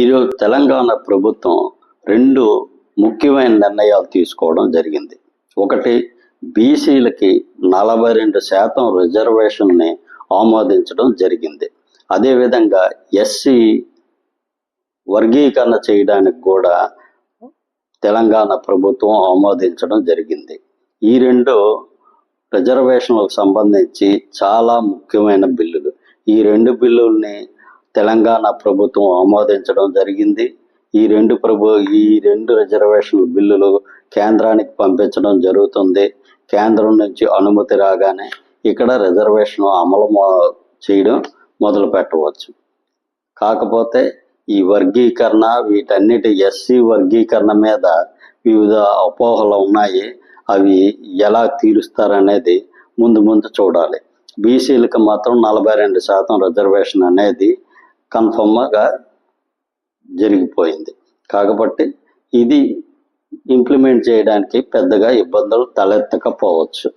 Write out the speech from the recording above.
ఈరోజు తెలంగాణ ప్రభుత్వం రెండు ముఖ్యమైన నిర్ణయాలు తీసుకోవడం జరిగింది. ఒకటి బీసీలకి నలభై రెండు శాతం రిజర్వేషన్ని ఆమోదించడం జరిగింది. అదేవిధంగా ఎస్సీ వర్గీకరణ చేయడానికి కూడా తెలంగాణ ప్రభుత్వం ఆమోదించడం జరిగింది. ఈ రెండు రిజర్వేషన్లకు సంబంధించి చాలా ముఖ్యమైన బిల్లులు. ఈ రెండు బిల్లుల్ని తెలంగాణ ప్రభుత్వం ఆమోదించడం జరిగింది. ఈ రెండు ప్రభు ఈ రెండు రిజర్వేషన్ బిల్లులు కేంద్రానికి పంపించడం జరుగుతుంది. కేంద్రం నుంచి అనుమతి రాగానే ఇక్కడ రిజర్వేషన్ అమలు చేయడం మొదలు పెట్టవచ్చు. కాకపోతే ఈ వర్గీకరణ వీటన్నిటి ఎస్సీ వర్గీకరణ మీద వివిధ అపోహలు ఉన్నాయి. అవి ఎలా తీరుస్తారనేది ముందు ముందు చూడాలి. బీసీలకు మాత్రం నలభై రెండు శాతం రిజర్వేషన్ అనేది కన్ఫర్మ్గా జరిగిపోయింది. కాబట్టి ఇది ఇంప్లిమెంట్ చేయడానికి పెద్దగా ఇబ్బందులు తలెత్తకపోవచ్చు.